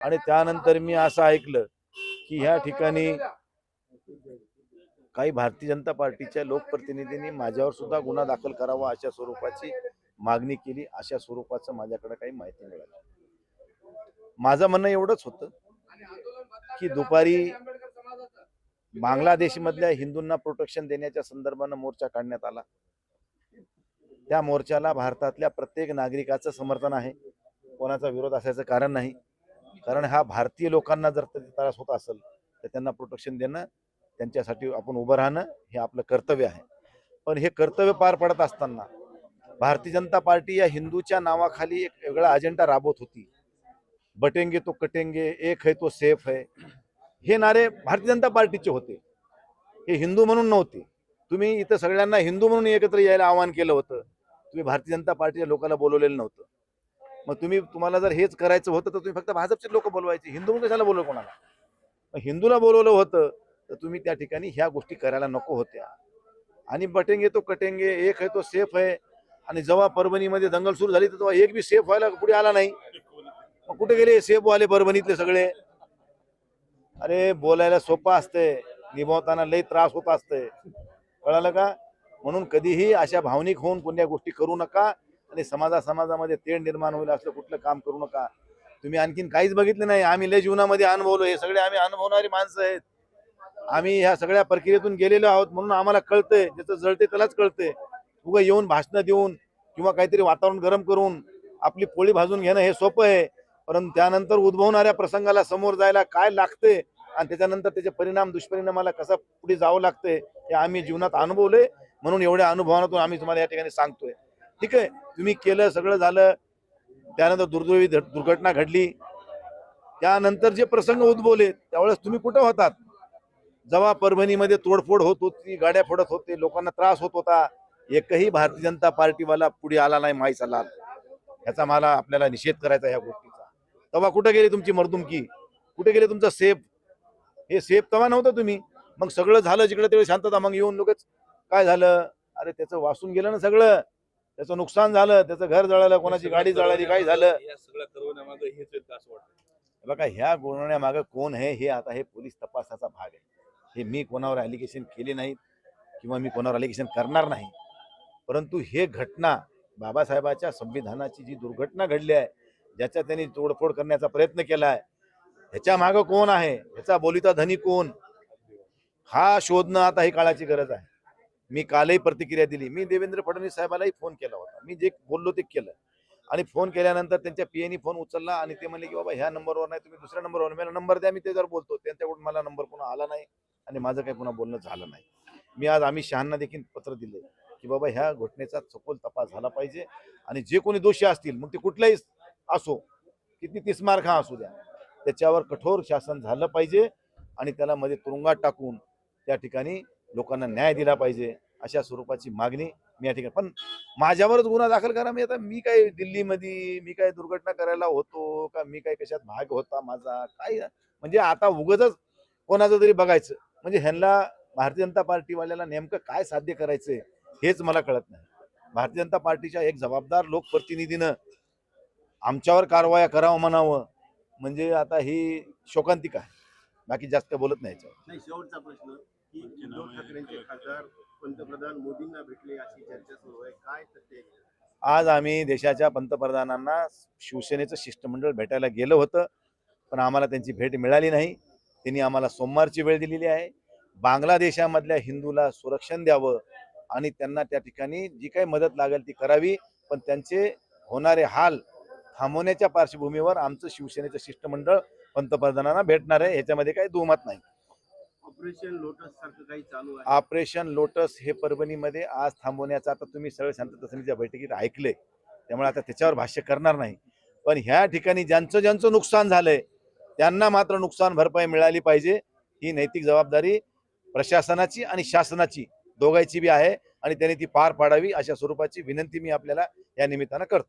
आणि त्यानंतर मी असं ऐकलं की ह्या ठिकाणी काही भारतीय जनता पार्टीच्या लोकप्रतिनिधींनी माझ्यावर सुद्धा गुन्हा दाखल करावा अशा स्वरूपाची मागणी केली. अशा स्वरूपाचं माझ्याकडे काही माहिती मिळाली माझं म्हणणं एवढंच होतं की दुपारी बांगलादेशमधल्या हिंदूंना प्रोटेक्शन देण्याच्या संदर्भानं मोर्चा काढण्यात आला. त्या मोर्चाला भारतातल्या प्रत्येक नागरिकाचं समर्थन आहे. कोणाचा विरोध असायचं कारण नाही. कारण हा भारतीय लोकांना जर तरी त्रास होत असेल तर त्यांना प्रोटेक्शन देणं त्यांच्यासाठी आपण उभं राहणं हे आपलं कर्तव्य आहे. पण हे कर्तव्य पार पडत असताना भारतीय जनता पार्टी या हिंदूच्या नावाखाली एक वेगळा अजेंडा राबवत होती. बटेंगे तो कटेंगे एक है तो सेफ है. हे नारे भारतीय जनता पार्टीचे होते. हे हिंदू म्हणून नव्हते. तुम्ही इथं सगळ्यांना हिंदू म्हणून एकत्र यायला आवाहन केलं होतं. तुम्ही भारतीय जनता पार्टीच्या लोकांना बोलवलेलं नव्हतं. मग तुम्ही तुम्हाला जर हेच करायचं होतं तर तुम्ही फक्त भाजपचे लोक बोलवायचे. हिंदू कशाला बोलवलं कोणाला? मग हिंदूला बोलवलं होतं तर तुम्ही त्या ठिकाणी ह्या गोष्टी करायला नको होत्या. आणि बटेंगे तो कटेंगे एक आहे तो सेफ आहे. आणि जेव्हा परभणीमध्ये दंगल सुरू झाली तर तेव्हा एक बी सेफ व्हायला पुढे आला नाही. मग कुठे गेले सेफ वाले परभणीतले सगळे? अरे बोलायला सोपं असते निभावताना लई त्रास होत असते कळालं का? म्हणून कधीही अशा भावनिक होऊन कोणत्या गोष्टी करू नका. आणि समाजा समाजामध्ये तेढ निर्माण होईल असलं कुठलं काम करू नका. तुम्ही आणखीन काहीच बघितलं नाही. आम्ही लय जीवनामध्ये अनुभवलो. हे सगळे आम्ही अनुभवणारी माणसं आहेत. आम्ही ह्या सगळ्या प्रक्रियेतून गेलेलो आहोत म्हणून आम्हाला कळतंय. ज्याचं जळते त्यालाच कळतंय. उगा येऊन भाषणं देऊन किंवा काहीतरी वातावरण गरम करून आपली पोळी भाजून घेणं हे सोपं आहे. परंतु त्यानंतर उद्भवणाऱ्या प्रसंगाला समोर जायला काय लागते आणि त्याच्यानंतर त्याचे परिणाम दुष्परिणामाला कसा पुढे जावं लागते हे आम्ही जीवनात अनुभवले म्हणून एवढ्या अनुभवातून आम्ही तुम्हाला या ठिकाणी सांगतोय. ठीक आहे. तुम्ही केलं सगळं झालं. त्यानंतर दुर्दैवी ध- दुर्घटना घडली. त्यानंतर जे प्रसंग उद्भवले त्यावेळेस तुम्ही कुठं होतात? जेव्हा परभणीमध्ये तोडफोड होत होती गाड्या फोडत होते लोकांना त्रास होत होता एकही भारतीय जनता पार्टीवाला पुढे आला नाही माहीचा आला. ह्याचा मला आपल्याला निषेध करायचा ह्या गोष्टीचा. तेव्हा कुठे गेली तुमची मर्दुमकी कुठे गेले तुमचं सेफ? हे सेफ तेव्हा नव्हतं तुम्ही. मग सगळं झालं जिकडे तिकडे शांतता. मग येऊन लोकच काय झालं? अरे त्याचं वाचून गेलं ना सगळं. त्याचं नुकसान झालं त्याचं घर जळालं कोणाची गाडी जळाली काय झालं. बघा ह्या गुन्ह्यामागं कोण आहे हे आता हे पोलीस तपासाचा भाग आहे. हे मी कोणावर ॲलिगेशन केले नाहीत किंवा मी कोणावर ॲलिगेशन करणार नाही. परंतु हे घटना बाबासाहेबाच्या संविधानाची जी दुर्घटना घडली आहे ज्याच्या त्यांनी तोडफोड करण्याचा प्रयत्न केला आहे ह्याच्या मागं कोण आहे? ह्याचा बोलिता धनी कोण? हा शोधणं आता ही काळाची गरज आहे. मी कालही प्रतिक्रिया दिली. मी देवेंद्र फडणवीस साहेबालाही फोन केला होता. मी जे बोललो ते केलं. आणि फोन केल्यानंतर त्यांच्या पीएनी फोन उचलला आणि ते म्हणले की बाबा ह्या नंबरवर नाही तुम्ही दुसऱ्या नंबरवर मला नंबर द्या मी त्याच्यावर बोलतो. त्यांच्याकडून मला नंबर पुन्हा आला नाही आणि माझं काही पुन्हा बोलणं झालं नाही. मी आज आम्ही शहांना देखील पत्र दिले की बाबा ह्या घटनेचा सखोल तपास झाला पाहिजे आणि जे कोणी दोषी असतील मग ते कुठलाही असो किती तीस मार्क हा असू द्या त्याच्यावर कठोर शासन झालं पाहिजे आणि त्याला मध्ये तुरुंगात टाकून त्या ठिकाणी लोकांना न्याय दिला पाहिजे अशा स्वरूपाची मागणी मी या ठिकाणी पण माझ्यावरच गुन्हा दाखल करा. मी आता मी काय दिल्लीमध्ये मी काय दुर्घटना करायला होतो का मी काय कशात भाग होता माझा काय? म्हणजे आता उगतच कोणाचं तरी बघायचं. म्हणजे ह्यांना भारतीय जनता पार्टीवाल्याला नेमकं काय साध्य करायचंय हेच मला कळत नाही. भारतीय जनता पार्टीच्या एक जबाबदार लोकप्रतिनिधीनं आमच्यावर कारवाया करावं म्हणावं म्हणजे आता ही शोकांतिका आहे. बाकी जास्त बोलत नाही नाही शेवटचा प्रश्न. की उद्धव ठाकरेंचे खासदार पंतप्रधान मोदींना भेटले अशी चर्चा सुरू आहे. काय सत्य आहे? आज आम्ही देशाच्या पंतप्रधानांना शिवसेनेचं शिष्टमंडळ भेटायला गेलं होतं पण आम्हाला त्यांची भेट मिळाली नाही. त्यांनी आम्हाला सोमवारची वेळ दिलेली आहे. बांगलादेशामधल्या हिंदूला सुरक्षण द्यावं आणि त्यांना त्या ठिकाणी जी काही मदत लागेल ती करावी पण त्यांचे होणारे हाल थांबवण्याच्या पार्श्वभूमीवर आमचं शिवसेनेचं शिष्टमंडळ पंतप्रधानांना भेटणार आहे. ह्याच्यामध्ये काही दुमत नाही. ऑपरेशन लोटस सारखं काही चालू आहे? ऑपरेशन लोटस हे परभणीमध्ये आज थांबवण्याचं आता तुम्ही सगळे शांतता समितीच्या बैठकीत ऐकले त्यामुळे आता त्याच्यावर भाष्य करणार नाही. पण ह्या ठिकाणी ज्यांचं ज्यांचं नुकसान झालंय त्यांना मात्र नुकसान भरपाई मिळाली पाहिजे ही नैतिक जबाबदारी प्रशासनाची आणि शासनाची दोघांची बी आहे आणि त्यांनी ती पार पाडावी अशा स्वरूपाची विनंती मी आपल्याला या निमित्तानं करतो.